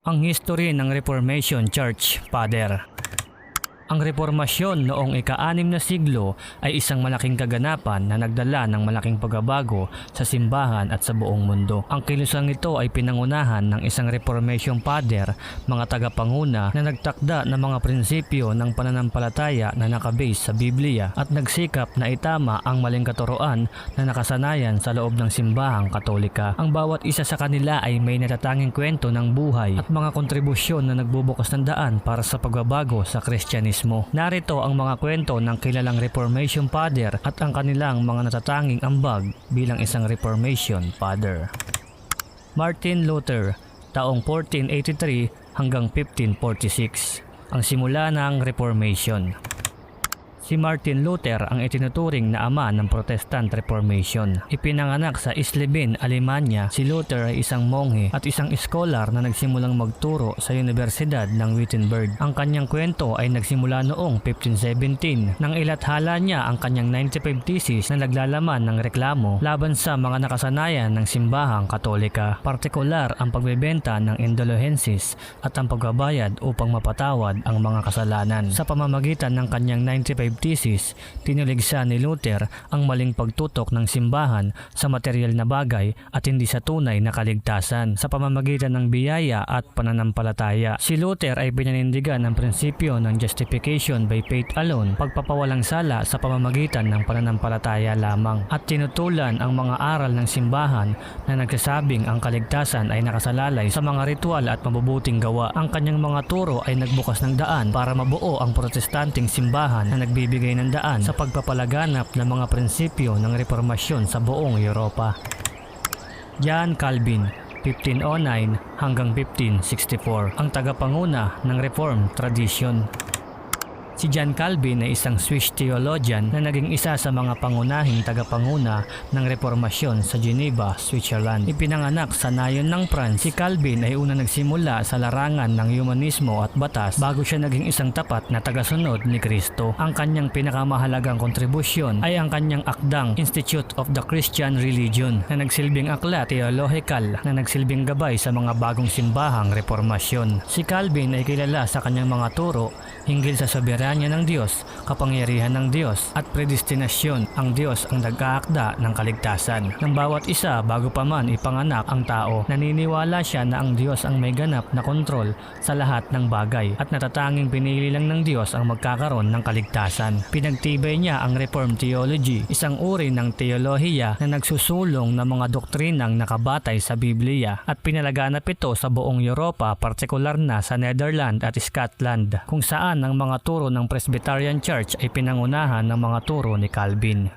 Ang history ng Reformation Church, Father. Ang reformasyon noong ika-anim na siglo ay isang malaking kaganapan na nagdala ng malaking pagbabago sa simbahan at sa buong mundo. Ang kilusang ito ay pinangunahan ng isang reformation father, mga tagapanguna na nagtakda ng mga prinsipyo ng pananampalataya na nakabase sa Biblia at nagsikap na itama ang maling katuroan na nakasanayan sa loob ng simbahang katolika. Ang bawat isa sa kanila ay may natatanging kwento ng buhay at mga kontribusyon na nagbubukas ng daan para sa pagbabago sa Kristyanismo. Narito ang mga kwento ng kilalang Reformation Father at ang kanilang mga natatanging ambag bilang isang Reformation Father. Martin Luther, taong 1483 hanggang 1546, ang simula ng Reformation. Si Martin Luther ang itinuturing na ama ng Protestant Reformation. Ipinanganak sa Islebin, Alemanya, si Luther ay isang monghe at isang scholar na nagsimulang magturo sa Universidad ng Wittenberg. Ang kanyang kwento ay nagsimula noong 1517 nang ilathala niya ang kanyang 95 thesis na naglalaman ng reklamo laban sa mga nakasanayan ng simbahang katolika. Partikular ang pagbebenta ng indulgences at ang pagbabayad upang mapatawad ang mga kasalanan. Sa pamamagitan ng kanyang 95 thesis, tinuligsa ni Luther ang maling pagtutok ng simbahan sa material na bagay at hindi sa tunay na kaligtasan sa pamamagitan ng biyaya at pananampalataya. Si Luther ay pinanindigan ng prinsipyo ng justification by faith alone, pagpapawalang sala sa pamamagitan ng pananampalataya lamang at tinutulan ang mga aral ng simbahan na nagsasabing ang kaligtasan ay nakasalalay sa mga ritual at mabubuting gawa. Ang kanyang mga turo ay nagbukas ng daan para mabuo ang protestanting simbahan na nagbibigay ng daan sa pagpapalaganap ng mga prinsipyo ng reformasyon sa buong Europa. John Calvin 1509 hanggang 1564 ang tagapanguna ng Reformed Tradition. Si John Calvin ay isang Swiss theologian na naging isa sa mga pangunahing tagapanguna ng reformasyon sa Geneva, Switzerland. Ipinanganak sa nayon ng France, si Calvin ay una nagsimula sa larangan ng humanismo at batas bago siya naging isang tapat na tagasunod ni Kristo. Ang kanyang pinakamahalagang kontribusyon ay ang kanyang akdang Institute of the Christian Religion na nagsilbing aklat theological na nagsilbing gabay sa mga bagong simbahang reformasyon. Si Calvin ay kilala sa kanyang mga turo hinggil sa soberanya ng Diyos, kapangyarihan ng Diyos at predestinasyon. Ang Diyos ang nag-aakda ng kaligtasan. Ng bawat isa bago pa man ipanganak ang tao, naniniwala siya na ang Diyos ang may ganap na kontrol sa lahat ng bagay at natatanging pinili lang ng Diyos ang magkakaroon ng kaligtasan. Pinagtibay niya ang Reformed Theology, isang uri ng teolohiya na nagsusulong ng mga doktrinang nakabatay sa Biblia at pinalaganap ito sa buong Europa, partikular na sa Netherlands at Scotland, kung saan ang mga turo ng Presbyterian Church ay pinangunahan ng mga turo ni Calvin.